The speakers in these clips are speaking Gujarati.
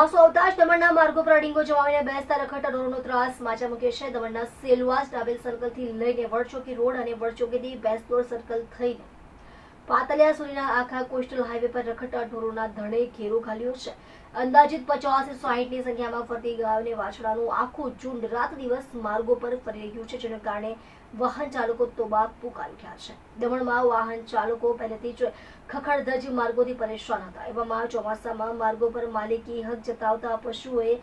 આવતા દમણના માર્ગો પર અડીંગો જમાવીને બેસતા રખડતા ઢોરોનો ત્રાસ. માચા મૂકે છે દમણના સેલવાસ ડાબેલ સર્કલથી લઈને વડચોકી રોડ અને વડચોકીથી બેસદોર સર્કલ થઈને. પાતલિયા સુધીના આખા કોસ્ટલ હાઈવે પર રખડતા ઢોરોના ધણે ઘેરો ખાલ્યો છે. અંદાજિત પચાસ સાહીઠની સંખ્યામાં ફરતી ગાયો અને વાછડાનું આખું ઝુંડ રાત દિવસ માર્ગો પર ફરી રહ્યું છે, જેને કારણે વાહન ચાલકો તોબા પુકારી રહ્યા છે. દમણમાં વાહન ચાલકો પહેલેથી જ ખખડધજ માર્ગોથી પરેશાન હતા. એવામાં ચોમાસામાં માર્ગો પર માલિકી હક જતાવતા પશુઓએ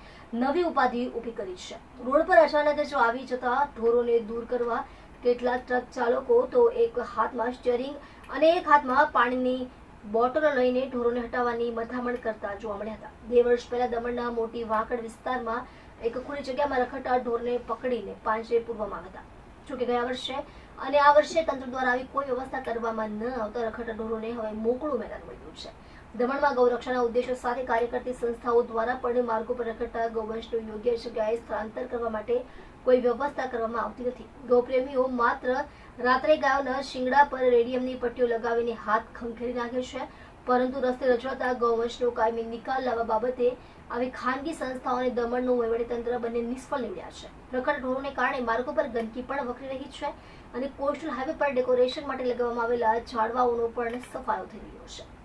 નવી ઉપાધિ ઊભી કરી છે. રોડ પર અચાનક જ આવી જતા ઢોરોને દૂર કરવા કેટલાક ટ્રક ચાલકો તો એક હાથમાં સ્ટીયરિંગ અને એક હાથમાં પાણીની બોટલો લઈને ઢોરોને હટાવવાની મથામણ કરતા જોવા મળ્યા હતા. બે વર્ષ પહેલા દમણના મોટી વાંકડ વિસ્તારમાં એક ખુલ્લી જગ્યામાં રખડતા ઢોરને પકડીને પાંજરે પૂરવામાં આવ્યા હતા. જોકે ગયા વર્ષે અને આ વર્ષે તંત્ર દ્વારા આવી કોઈ વ્યવસ્થા કરવામાં ન આવતા રખડતા ઢોરોને હવે મોકળું મેદાન મળ્યું છે. દમણમાં ગૌરક્ષાના ઉદ્દેશો સાથે કાર્ય કરતી સંસ્થાઓ દ્વારા પણ માર્ગો પર રખડતા ગૌવંશનું યોગ્ય જગ્યાએ સ્થળાંતર કરવા માટે કોઈ વ્યવસ્થા કરવામાં આવતી નથી. ગૌપ્રેમીઓ માત્ર રાત્રે ગાયોના શિંગડા પર રેડિયમની પટ્ટીઓ લગાવીને હાથ ખંખેરી નાખે છે, પરંતુ રસ્તે રચવાતા ગૌવંશનો કાયમી નિકાલ લાવવા બાબતે આવી ખાનગી સંસ્થાઓ અને દમણનું વહીવટીતંત્ર બંને નિષ્ફળ નીવડ્યા છે. રખડ ઢોરોને કારણે માર્ગો પર ગંદકી પણ વકરી રહી છે અને કોસ્ટલ હાઈવે પર ડેકોરેશન માટે લગાવવામાં આવેલા ઝાડવાઓનો પણ સફાયો થઈ રહ્યો છે.